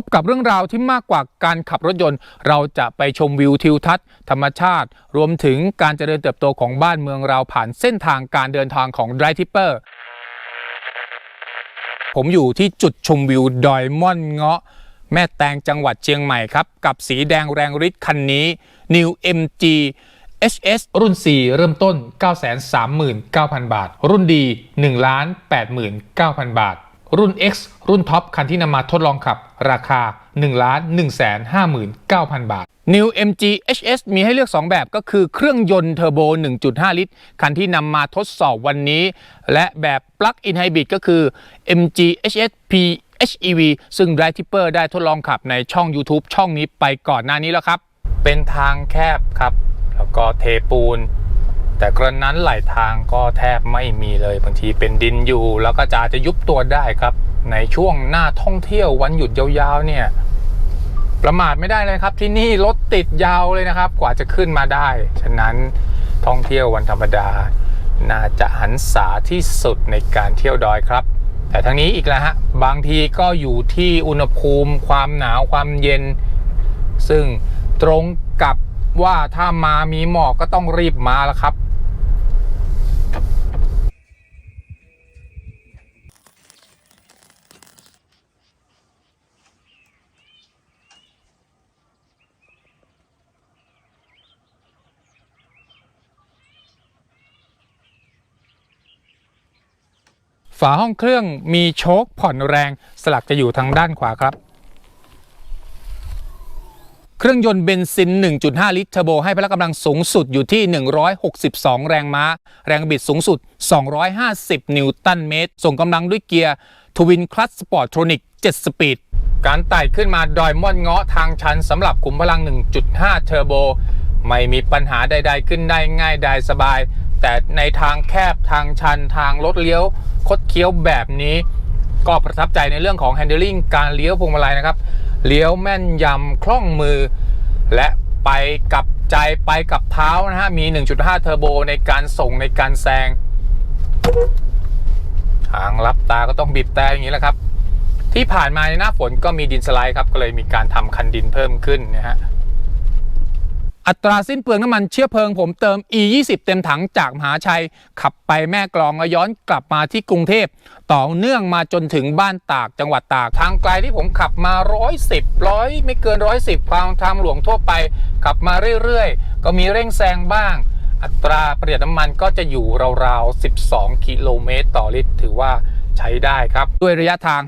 บกับเรื่องราวที่มากกว่าการขับรถยนต์ เราจะไปชมวิวทิวทัศน์ ธรรมชาติ รวมถึงการเจริญเติบโตของบ้านเมืองเราผ่านเส้นทางการเดินทางของ d r i v e Tipper ผมอยู่ที่จุดชมวิวดอยม่อนเงาะ แม่แตงจังหวัดเชียงใหม่ครับ กับสีแดงแรงฤทธิ์คันนี้ New MG HS รุ่น 4 เริ่มต้น 939,000 บาท รุ่นดี 1,89,000 บาท รุ่น X รุ่นท็อปคันที่นำมาทดลองขับ ราคา 1,159,000 บาท New MG HS มีให้เลือก 2 แบบก็คือเครื่องยนต์เทอร์โบ 1.5 ลิตร คันที่นำมาทดสอบวันนี้ และแบบ Plug-in Hybrid ก็คือ MG HS PHEV ซึ่ง Drive Tipper ได้ทดลองขับในช่อง YouTube ช่องนี้ไปก่อนหน้านี้แล้วครับ เป็นทางแคบครับ แล้วก็เทปูน แต่กระนั้นไหลทางก็แทบไม่มีเลยบางทีเป็นดินอยู่ แล้วก็จะอาจจะยุบตัวได้ครับ ในช่วงหน้าท่องเที่ยววันหยุดยาวๆเนี่ย ประมาทไม่ได้เลยครับ ที่นี่รถติดยาวเลยนะครับ กว่าจะขึ้นมาได้ ฉะนั้นท่องเที่ยววันธรรมดา น่าจะหันษาที่สุดในการเที่ยวดอยครับ แต่ทั้งนี้อีกแล้วฮะบางทีก็อยู่ที่อุณหภูมิ ความหนาวความเย็น ซึ่งตรงกับว่าถ้ามามีหมอกก็ต้องรีบมาแล้วครับ ฝาห้องเครื่องมีโชคผ่อนแรงสลักจะอยู่ทางด้านขวาครับ เครื่องยนต์เบนซิน 1.5 ลิตรเทอร์โบให้พละกำลังสูงสุดอยู่ที่ 162 แรงม้า แรงบิดสูงสุด 250 นิวตันเมตร ส่งกำลังด้วยเกียร์ทวินคลัตสปอร์ตทรอนิก7 สปีด การไต่ขึ้นมาดอยม่อนเงาะทางชันสำหรับขุมพลัง 1.5 เทอร์โบ ไม่มีปัญหาใด ๆ ขึ้นได้ง่ายได้สบาย แต่ในทางแคบทางชันทางรถเลี้ยวคดเคี้ยวแบบนี้ ก็ประทับใจในเรื่องของ handling การเลี้ยวพวงมาลัยนะครับ เลี้ยวแม่นยำคล่องมือ และไปกับใจไปกับเท้านะฮะ มี 1.5 เทอร์โบในการส่งในการแซง ทางรับตาก็ต้องบีบแต่อย่างนี้แหละครับ ที่ผ่านมาในหน้าฝนก็มีดินสไลด์ครับ ก็เลยมีการทำคันดินเพิ่มขึ้นนะฮะ อัตราสิ้นเปลืองน้ำมันเชื้อเพลิงผมเติม E20 เต็มถังจากมหาชัย ขับไปแม่กลองแล้วย้อนกลับมาที่กรุงเทพ ต่อเนื่องมาจนถึงบ้านตากจังหวัดตาก ทางไกลที่ผมขับมา 110ร้อยไม่เกิน 110 ความทางหลวงทั่วไป ขับมาเรื่อยๆ ก็มีเร่งแซงบ้าง อัตราประหยัดน้ำมันก็จะอยู่ราวๆ 12 กิโลเมตรต่อลิตร ถือว่าใช้ได้ครับ ด้วยระยะทาง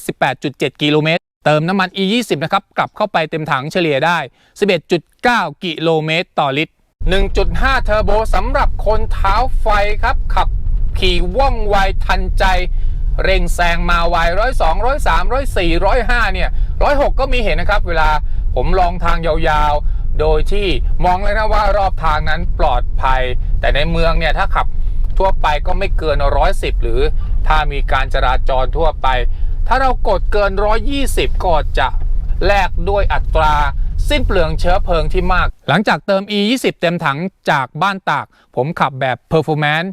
578.7 กิโลเมตร เติมน้ำมัน E20 นะครับกลับเข้าไปเต็มถังเฉลี่ยได้ 11.9 กิโลเมตรต่อลิตร 1.5 เทอร์โบสำหรับคนเท้าไฟครับ ขับขี่ว่องไวทันใจ เร่งแซงมาไวร้อยสองร้อยสามร้อยสี่ร้อยห้าเนี่ยร้อยหกก็มีเห็นนะครับ เวลาผมลองทางยาวๆ โดยที่มองเลยนะว่ารอบทางนั้นปลอดภัย แต่ในเมืองเนี่ยถ้าขับทั่วไปก็ไม่เกินร้อยสิบหรือถ้ามีการจราจรทั่วไป ถ้าเรากดเกิน 120 ก็จะแลกด้วยอัตราสิ้นเปลืองเชื้อเพลิงที่มาก หลังจากเติม E20 เต็มถังจากบ้านตาก ผมขับแบบ Performance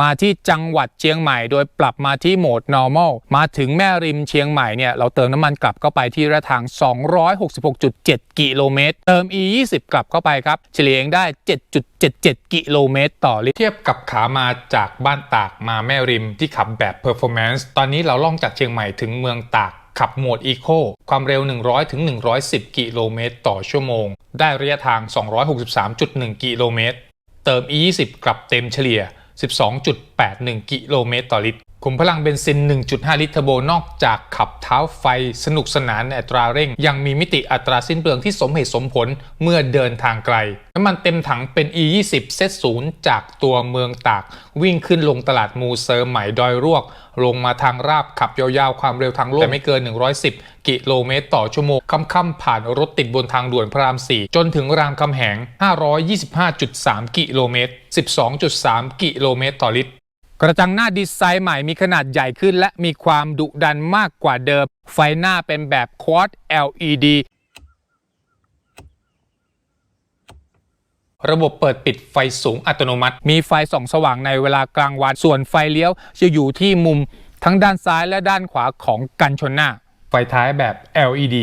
มาที่จังหวัดเชียงใหม่ โดยปรับมาที่โหมด normal มาถึงแม่ริมเชียงใหม่เนี่ยเราเติมน้ำมันกลับเข้าไปที่ระยะทาง 266.7 กิโลเมตร เติม E20 กลับเข้าไปครับเฉลี่ยเองได้ 7.77 กิโลเมตรต่อลิตรเทียบกับขามาจากบ้านตากมาแม่ริมที่ขับแบบ performance ตอนนี้เราล่องจากเชียงใหม่ถึงเมืองตากขับโหมด Eco ความเร็ว 100ถึง110 กิโลเมตรต่อชั่วโมง ได้ระยะทาง 263.1 กิโลเมตร เติม E20 กลับเต็มเฉลี่ย 12.81 กิโลเมตรต่อลิตรขุมพลังเบนซิน 1.5 ลิตรเทอร์โบ นอกจากขับเท้าไฟสนุกสนานในอัตราเร่ง ยังมีมิติอัตราสิ้นเปลืองที่สมเหตุสมผลเมื่อเดินทางไกล น้ำมันเต็มถังเป็น E20 เซตศูนย์จากตัวเมืองตาก วิ่งขึ้นลงตลาดมูเซอร์ใหม่ดอยรวก ลงมาทางราบขับยาวๆ ความเร็วทางโลกแต่ไม่เกิน 110 กิโลเมตรต่อชั่วโมงค่ำๆผ่านรถติดบนทางด่วนพระราม 4 จนถึงรามคำแหง 525.3 กิโลเมตร 12.3 กิโลเมตรต่อลิตร กระจังหน้าดีไซน์ใหม่มีขนาดใหญ่ขึ้น และมีความดุดันมากกว่าเดิม ไฟหน้าเป็นแบบ Quad LED ระบบเปิดปิดไฟสูงอัตโนมัติ มีไฟส่องสว่างในเวลากลางวัน ส่วนไฟเลี้ยวจะอยู่ที่มุมทั้งด้านซ้ายและด้านขวาของกันชนหน้า ไฟท้ายแบบ LED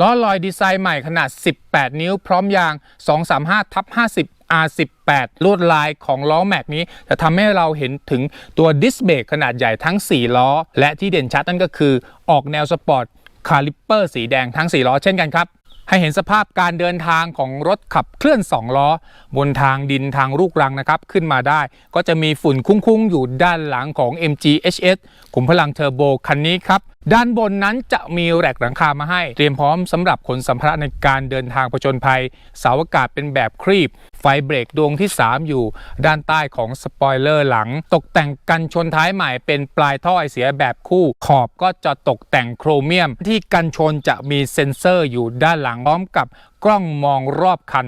ล้อลอยดีไซน์ใหม่ขนาด 18 นิ้วพร้อมยาง 235 ทับ 50 R18 ลวดลายของล้อแม็กนี้ จะทำให้เราเห็นถึงตัวดิสเบรกขนาดใหญ่ทั้ง 4 ล้อ และที่เด่นชัดนั่นก็คือออกแนวสปอร์ตคาลิปเปอร์สีแดงทั้ง 4 ล้อเช่นกันครับ ให้เห็นสภาพการเดินทางของรถขับเคลื่อน 2 ล้อ บนทางดินทางลูกรังนะครับ ขึ้นมาได้ ก็จะมีฝุ่นคุ้งๆ อยู่ด้านหลังของ MG HS ขุมพลังเทอร์โบคันนี้ครับ ด้านบนนั้นจะมีแรกหลังคามาให้ เตรียมพร้อมสำหรับขนสัมภาระในการเดินทางผจญภัย เสาอากาศเป็นแบบครีบ ไฟเบรกดวงที่ 3 อยู่ ด้านใต้ของสปอยเลอร์หลัง ตกแต่งกันชนท้ายใหม่เป็นปลายท่อไอเสียแบบคู่ ขอบก็จะตกแต่งโครเมียม ที่กันชนจะมีเซ็นเซอร์อยู่ด้านหลังพร้อมกับกล้องมองรอบคัน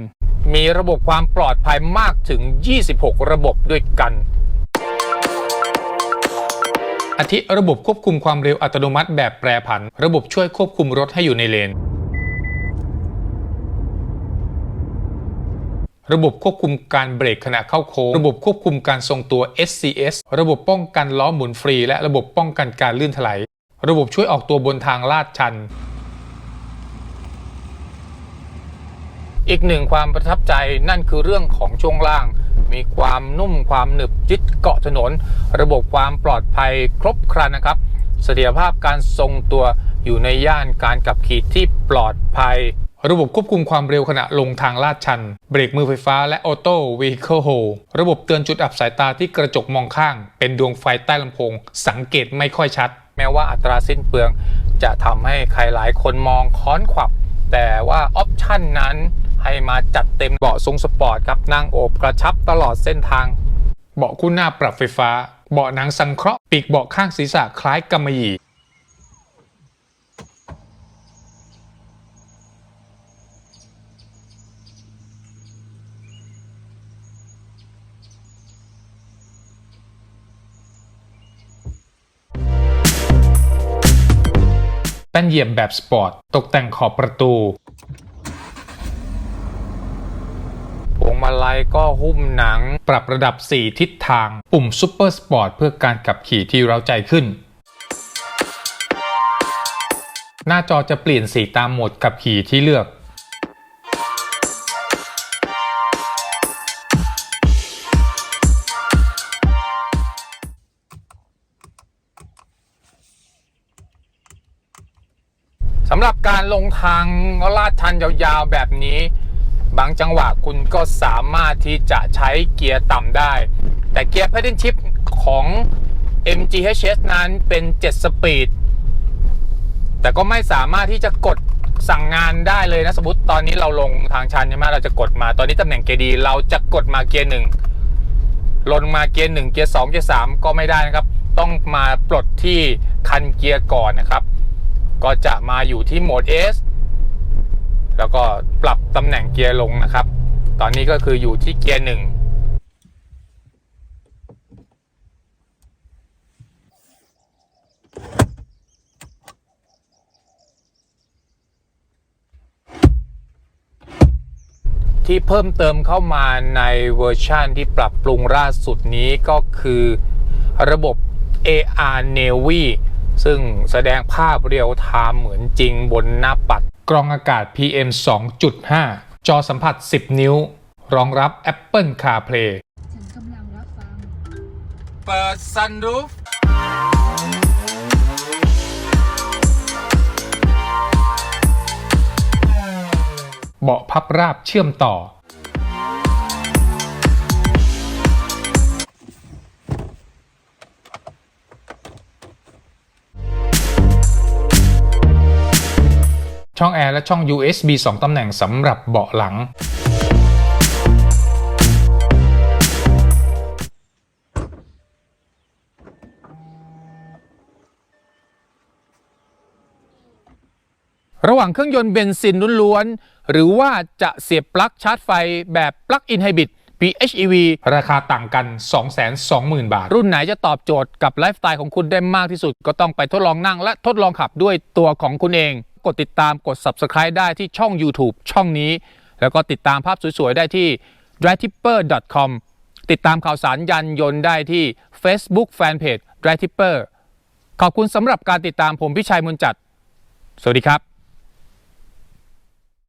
มีระบบความปลอดภัยมากถึง 26 ระบบด้วยกัน อาทิระบบควบคุมความเร็วอัตโนมัติแบบแปรผัน ระบบช่วยควบคุมรถให้อยู่ในเลน ระบบควบคุมการเบรกขณะเข้าโค้ง ระบบควบคุมการทรงตัว SCS ระบบป้องกันล้อหมุนฟรี และระบบป้องกันการลื่นถลาย ระบบช่วยออกตัวบนทางลาดชัน อีกหนึ่งความประทับใจนั่นคือเรื่องของช่วงล่าง มีความนุ่มความหนึบยึดเกาะถนน ระบบความปลอดภัยครบครันนะครับเสถียรภาพการทรงตัวอยู่ในย่านการขับขี่ที่ปลอดภัย ระบบควบคุมความเร็วขณะลงทางลาดชัน เบรกมือไฟฟ้าและออโต้ Vehicle Hold ระบบเตือนจุดอับสายตาที่กระจกมองข้าง เป็นดวงไฟใต้ลำโพง สังเกตไม่ค่อยชัด แม้ว่าอัตราสิ้นเปลือง จะทำให้ใครหลายคนมองค้อนขวับ แต่ว่าออปชั่นนั้น ให้มาจัดเต็มเบาะทรงสปอร์ตครับนั่งโอบกระชับตลอดเส้นทาง เบาะคู่หน้าปรับไฟฟ้า เบาะหนังสังเคราะห์ปีกเบาะข้างศีรษะคล้ายกำมะหยี่แป้นเหยียบแบบสปอร์ต ตกแต่งขอบประตู พวง มาลัยก็หุ้มหนัง ปรับระดับ 4 ทิศทาง ปุ่มซุปเปอร์สปอร์ตเพื่อการขับขี่ที่เร้าใจขึ้น หน้าจอจะเปลี่ยนสีตามโหมดขับขี่ที่เลือก สำหรับการลงทางลาดชันยาวๆแบบนี้ บางจังหวะคุณก็สามารถที่จะใช้เกียร์ต่ำได้ แต่เกียร์ Paddle Shift ของ MGHS นั้นเป็น 7 สปีด แต่ก็ไม่สามารถที่จะกดสั่งงานได้เลยนะ สมมติตอนนี้เราลงทางชันใช่ไหมเราจะกดมาตอนนี้ตำแหน่งเกียร์ดีเราจะกดมาเกียร์หนึ่งลงมาเกียร์หนึ่งเกียร์สองเกียร์สามก็ไม่ได้นะครับ ต้องมาปลดที่คันเกียร์ก่อนนะครับ ก็จะมาอยู่ที่โหมด S แล้วก็ปรับตำแหน่งเกียร์ลงนะครับ ตอนนี้ก็คืออยู่ที่เกียร์หนึ่งที่เพิ่มเติมเข้ามาในเวอร์ชันที่ปรับปรุงล่าสุดนี้ก็คือระบบ AR Navy ซึ่งแสดงภาพเรียลไทม์เหมือนจริงบนหน้าปัด กรองอากาศ PM 2.5 จอสัมผัส 10 นิ้ว รองรับ Apple CarPlay ฉันกำลังรับฟัง เปิด Sunroof เบาะพับราบเชื่อมต่อ ช่องแอร์และช่อง USB 2 ตำแหน่งสำหรับเบาะหลัง ระหว่างเครื่องยนต์เบนซินล้วนๆ หรือว่าจะเสียบปลั๊กชาร์จไฟแบบปลั๊กอินไฮบริด PHEV ราคาต่างกัน 220,000 บาท รุ่นไหนจะตอบโจทย์กับไลฟ์สไตล์ของคุณได้มากที่สุด ก็ต้องไปทดลองนั่งและทดลองขับด้วยตัวของคุณเอง กดติดตามกด Subscribe ได้ที่ช่อง YouTube ช่องนี้ แล้วก็ติดตามภาพสวย ๆ ได้ที่ d r i v e t i p p e r c o m ติดตามข่าวสารยันยนต์ได้ที่ Facebook Fanpage d r i v e t i p p e r ขอบคุณสำหรับการติดตามผมพิชัยมุนจัด สวัสดีครับ